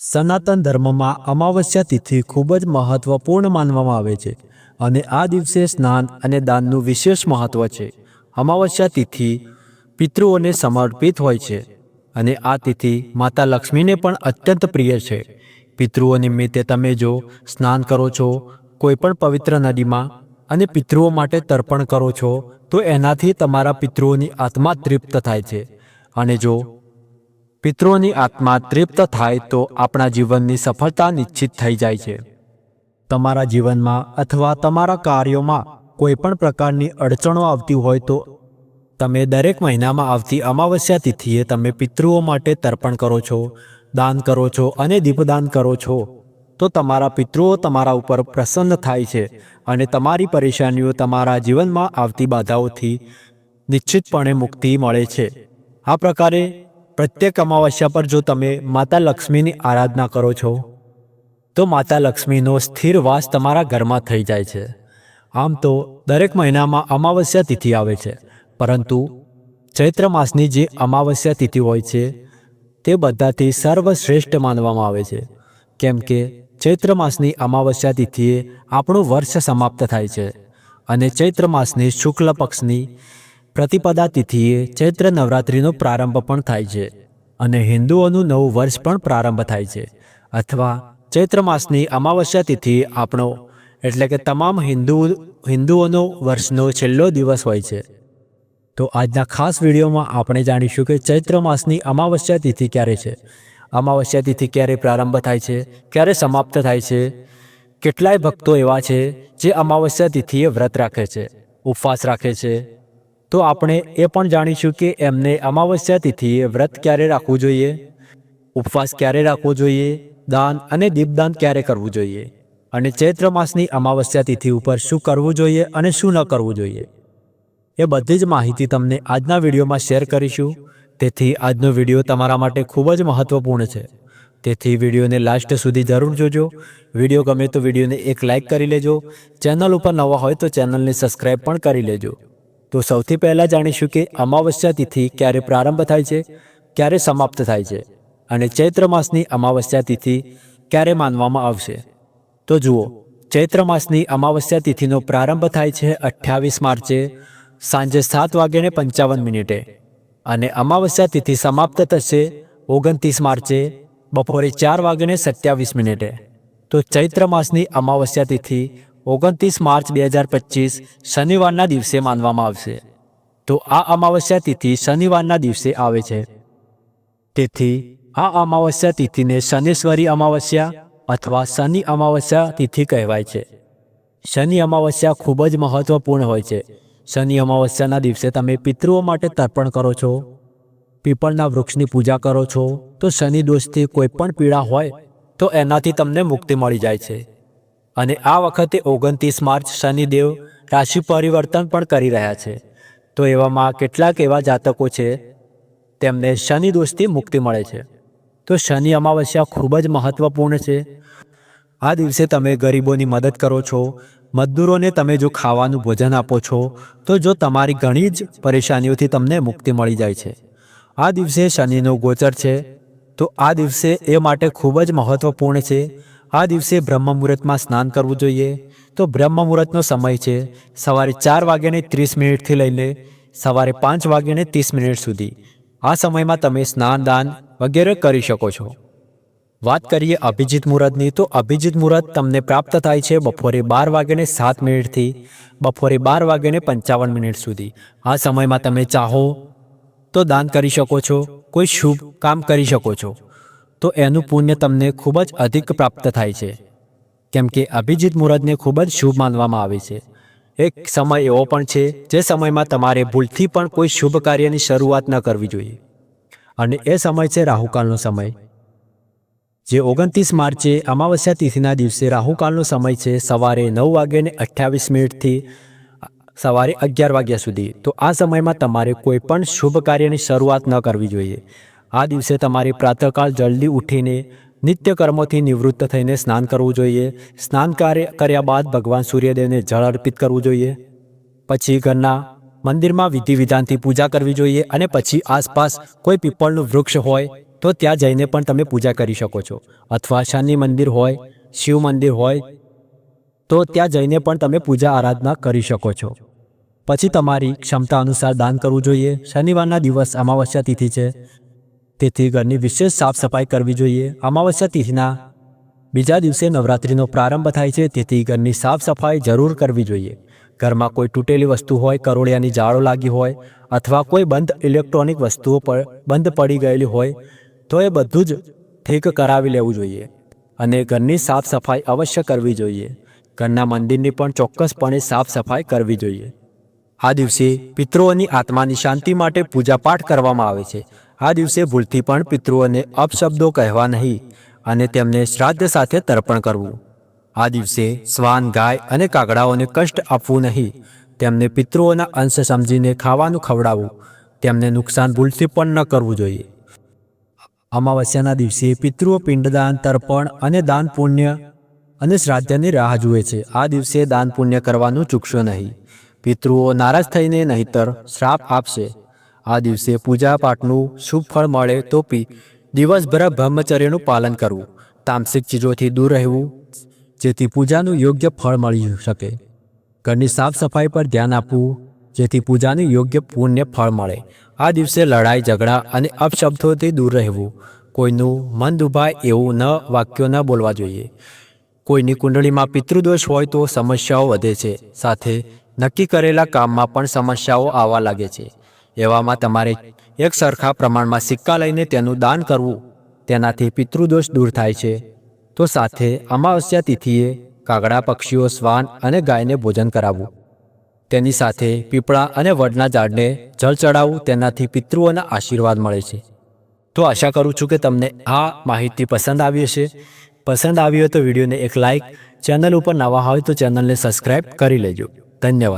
સનાતન ધર્મમાં અમાવસ્યા તિથિ ખૂબ જ મહત્વપૂર્ણ માનવામાં આવે છે અને આ દિવસે સ્નાન અને દાનનું વિશેષ મહત્વ છે. અમાવસ્યા તિથિ પિતૃઓને સમર્પિત હોય છે અને આ તિથિ માતા લક્ષ્મીને પણ અત્યંત પ્રિય છે. પિતૃઓ નિમિત્તે તમે જો સ્નાન કરો છો કોઈ પણ પવિત્ર નદીમાં અને પિતૃઓ માટે તર્પણ કરો છો, તો એનાથી તમારા પિતૃઓની આત્મા તૃપ્ત થાય છે. અને જો પિતૃઓની આત્મા તૃપ્ત થાય તો આપણા જીવનની સફળતા નિશ્ચિત થઈ જાય છે. તમારા જીવનમાં અથવા તમારા કાર્યોમાં કોઈ પણ પ્રકારની અડચણો આવતી હોય તો તમે દરેક મહિનામાં આવતી અમાવસ્યા તિથિએ તમે પિતૃઓ માટે તર્પણ કરો છો, દાન કરો છો અને દીપદાન કરો છો. તો તમારા પિતૃઓ તમારા ઉપર પ્રસન્ન થાય છે અને તમારી પરેશાનીઓ તમારા જીવનમાં આવતી બાધાઓથી નિશ્ચિતપણે મુક્તિ મળે છે. આ પ્રકારે પ્રત્યેક અમાવસ્યા પર જો તમે માતા લક્ષ્મીની આરાધના કરો છો, તો માતા લક્ષ્મીનો સ્થિર વાસ તમારા ઘરમાં થઈ જાય છે. આમ તો દરેક મહિનામાં અમાવસ્યા તિથિ આવે છે, પરંતુ ચૈત્ર માસની જે અમાવસ્યા તિથિ હોય છે, તે બધાથી સર્વશ્રેષ્ઠ માનવામાં આવે છે. કેમ કે ચૈત્ર માસની અમાવસ્યા તિથિએ આપણું વર્ષ સમાપ્ત થાય છે અને ચૈત્ર માસની શુક્લ પક્ષની પ્રતિપદા તિથિએ ચૈત્ર નવરાત્રિનો પ્રારંભ પણ થાય છે અને હિન્દુઓનું નવું વર્ષ પણ પ્રારંભ થાય છે. અથવા ચૈત્ર માસની અમાવસ્યા તિથિ આપણો, એટલે કે તમામ હિન્દુ, હિન્દુઓનો વર્ષનો છેલ્લો દિવસ હોય છે. તો આજના ખાસ વિડીયોમાં આપણે જાણીશું કે ચૈત્ર માસની અમાવસ્યા તિથિ ક્યારે છે? અમાવસ્યા તિથિ ક્યારે પ્રારંભ થાય છે? ક્યારે સમાપ્ત થાય છે? કેટલાય ભક્તો એવા છે જે અમાવસ્યા તિથિએ વ્રત રાખે છે, ઉપવાસ રાખે છે તો આપણે એ પણ જાણીશું કે એમને અમાવસ્યા તિથિએ વ્રત ક્યારે રાખવું જોઈએ? ઉપવાસ ક્યારે રાખવો જોઈએ? દાન અને દીપદાન ક્યારે કરવું જોઈએ? અને ચૈત્ર માસની અમાવસ્યા તિથિ ઉપર શું કરવું જોઈએ અને શું ન કરવું જોઈએ? એ બધી જ માહિતી તમને આજના વિડીયોમાં શેર કરીશું. તેથી આજનો વીડિયો તમારા માટે ખૂબ જ મહત્વપૂર્ણ છે. તેથી વિડીયોને લાસ્ટ સુધી જરૂર જોજો. વીડિયો ગમે તો વિડીયોને એક લાઇક કરી લેજો. ચેનલ ઉપર નવા હોય તો ચેનલને સબસ્ક્રાઈબ પણ કરી લેજો. તો સૌથી પહેલાં જાણીશું કે અમાવસ્યા તિથિ ક્યારે પ્રારંભ થાય છે, ક્યારે સમાપ્ત થાય છે અને ચૈત્ર માસની અમાવસ્યા તિથિ ક્યારે માનવામાં આવશે. તો જુઓ, ચૈત્ર માસની અમાવસ્યા તિથિનો પ્રારંભ થાય છે અઠ્યાવીસ માર્ચે સાંજે સાત વાગ્યાને પંચાવન મિનિટે અને અમાવસ્યા તિથિ સમાપ્ત થશે ઓગણત્રીસ માર્ચે બપોરે ચાર વાગ્યાને સત્યાવીસ મિનિટે. તો ચૈત્ર માસની અમાવસ્યા તિથિ ઓગણત્રીસ માર્ચ બે હજાર પચીસ શનિવારના દિવસે માનવામાં આવશે. તો આ અમાવસ્યા તિથિ શનિવારના દિવસે આવે છે. તેથી આ અમાવસ્યા તિથિને શનેશ્વરી અમાવસ્યા અથવા શનિ અમાવસ્યા તિથિ કહેવાય છે. શનિ અમાવસ્યા ખૂબ જ મહત્વપૂર્ણ હોય છે. શનિ અમાવસ્યાના દિવસે તમે પિતૃઓ માટે તર્પણ કરો છો, પીપળના વૃક્ષની પૂજા કરો છો, તો શનિ દોષથી કોઈ પણ પીડા હોય, તો એનાથી તમને મુક્તિ મળી જાય છે. અને આ વખતે ઓગણત્રીસ માર્ચ શનિદેવ રાશિ પરિવર્તન પણ કરી રહ્યા છે. તો એવામાં કેટલાક એવા જાતકો છે, તેમને શનિ દોષથી મુક્તિ મળે છે. તો શનિ અમાવસ્યા ખૂબ જ મહત્વપૂર્ણ છે. આ દિવસે તમે ગરીબોની મદદ કરો છો, મજદૂરોને તમે જો ખાવાનું ભોજન આપો છો, તો જો તમારી ઘણી જ પરેશાનીઓથી તમને મુક્તિ મળી જાય છે. આ દિવસે શનિનો ગોચર છે. તો આ દિવસે એ માટે ખૂબ જ મહત્વપૂર્ણ છે આ દિવસે બ્રહ્મ મુહૂર્તમાં સ્નાન કરવું જોઈએ. તો બ્રહ્મ મુહૂર્તનો સમય છે સવારે ચાર વાગ્યાને ત્રીસ મિનિટથી લઈને સવારે પાંચ વાગ્યાને ત્રીસ મિનિટ સુધી. આ સમયમાં તમે સ્નાન, દાન વગેરે કરી શકો છો. વાત કરીએ અભિજીત મુહૂર્તની, તો અભિજીત મુહૂર્ત તમને પ્રાપ્ત થાય છે બપોરે બાર વાગ્યાને સાત મિનિટથી, બપોરે બાર વાગ્યાને પંચાવન મિનિટ સુધી. આ સમયમાં તમે ચાહો તો દાન કરી શકો છો, કોઈ શુભ કામ કરી શકો છો. તો એનું પુણ્ય તમને ખૂબ જ અધિક પ્રાપ્ત થાય છે. કેમ કે અભિજીત મુહૂર્તને ખૂબ જ શુભ માનવામાં આવે છે. એક સમય એવો પણ છે, જે સમયમાં તમારે ભૂલથી પણ કોઈ શુભ કાર્યની શરૂઆત ન કરવી જોઈએ. અને એ સમય છે રાહુકાળનો સમય. જે ઓગણત્રીસ માર્ચે અમાવસ્યા તિથિના દિવસે રાહુકાળનો સમય છે, સવારે નવ વાગ્યાને અઠ્યાવીસ મિનિટથી સવારે અગિયાર વાગ્યા સુધી. તો આ સમયમાં તમારે કોઈ પણ શુભ કાર્યની શરૂઆત ન કરવી જોઈએ. આ દિવસે તમારે પ્રાતઃકાળ જલ્દી ઉઠીને નિત્ય કર્મોથી નિવૃત્ત થઈને સ્નાન કરવું જોઈએ. સ્નાન કાર્ય કર્યા બાદ ભગવાન સૂર્યદેવને જળ અર્પિત કરવું જોઈએ. પછી ઘરના મંદિરમાં વિધિ વિધાનથી પૂજા કરવી જોઈએ અને પછી આસપાસ કોઈ પીપળનું વૃક્ષ હોય તો ત્યાં જઈને પણ તમે પૂજા કરી શકો છો. અથવા શનિ મંદિર હોય, શિવ મંદિર હોય, તો ત્યાં જઈને પણ તમે પૂજા આરાધના કરી શકો છો. પછી તમારી ક્ષમતા અનુસાર દાન કરવું જોઈએ. શનિવારના દિવસ અમાવસ્યા તિથિ છે. તેથી ઘરની વિશેષ સાફ સફાઈ કરવી જોઈએ. અમાવસ્યા તિથિના બીજા દિવસે નવરાત્રિનો પ્રારંભ થાય છે, તેથી ઘરની સાફ સફાઈ જરૂર કરવી જોઈએ. ઘરમાં કોઈ તૂટેલી વસ્તુ હોય, કરોળિયાની જાળો લાગી હોય, અથવા કોઈ બંધ ઇલેક્ટ્રોનિક વસ્તુઓ પર બંધ પડી ગયેલી હોય, તો એ બધું જ ઠીક કરાવી લેવું જોઈએ અને ઘરની સાફ સફાઈ અવશ્ય કરવી જોઈએ. ઘરના મંદિરની પણ ચોક્કસપણે સાફ સફાઈ કરવી જોઈએ. આ દિવસે પિતૃઓની આત્માની શાંતિ માટે પૂજાપાઠ કરવામાં આવે છે. આ દિવસે ભૂલથી પણ પિતૃઓને અપશબ્દો કહેવા નહીં અને તેમને શ્રાદ્ધ સાથે તર્પણ કરવું. આ દિવસે શ્વાન, ગાય અને કાગડાઓને કષ્ટ આપવું નહીં. તેમને પિતૃઓના અંશ સમજીને ખાવાનું ખવડાવવું. તેમને નુકસાન ભૂલથી પણ ન કરવું જોઈએ. અમાવસ્યાના દિવસે પિતૃઓ પિંડદાન, તર્પણ અને દાન પુણ્ય અને શ્રાદ્ધની રાહ જુએ છે. આ દિવસે દાન પુણ્ય કરવાનું ચૂકશો નહીં. પિતૃઓ નારાજ થઈને નહીતર શ્રાપ આપશે. આ દિવસે પૂજા પાઠનું શુભ ફળ મળે તો પી દિવસભર બ્રહ્મચર્યનું પાલન કરવું, તામસિક ચીજોથી દૂર રહેવું, જેથી પૂજાનું યોગ્ય ફળ મળી શકે. ઘરની સાફ સફાઈ પર ધ્યાન આપવું, જેથી પૂજાનું યોગ્ય પુણ્ય ફળ મળે. આ દિવસે લડાઈ, ઝઘડા અને અપશબ્દોથી દૂર રહેવું, કોઈનું મન દુભાય એવું ન વાક્યો ન બોલવા જોઈએ. કોઈની કુંડળીમાં પિતૃદોષ હોય તો સમસ્યાઓ વધે છે, સાથે નક્કી કરેલા કામમાં પણ સમસ્યાઓ આવવા લાગે છે. એવામાં તમારે એક સરખા પ્રમાણમાં સિક્કા લઈને તેનું દાન કરવું, તેનાથી પિતૃદોષ દૂર થાય છે. તો સાથે અમાવસ્યા તિથિએ કાગડા, પક્ષીઓ, શ્વાન અને ગાયને ભોજન કરાવવું. તેની સાથે પીપળા અને વડના ઝાડને જળ ચડાવવું તેનાથી પિતૃઓના આશીર્વાદ મળે છે. તો આશા કરું છું કે તમને આ માહિતી પસંદ આવી હશે. પસંદ આવી હોય તો વિડીયોને એક લાઇક ચેનલ ઉપર નવા હોય તો ચેનલને સબસ્ક્રાઈબ કરી લેજો. ધન્યવાદ.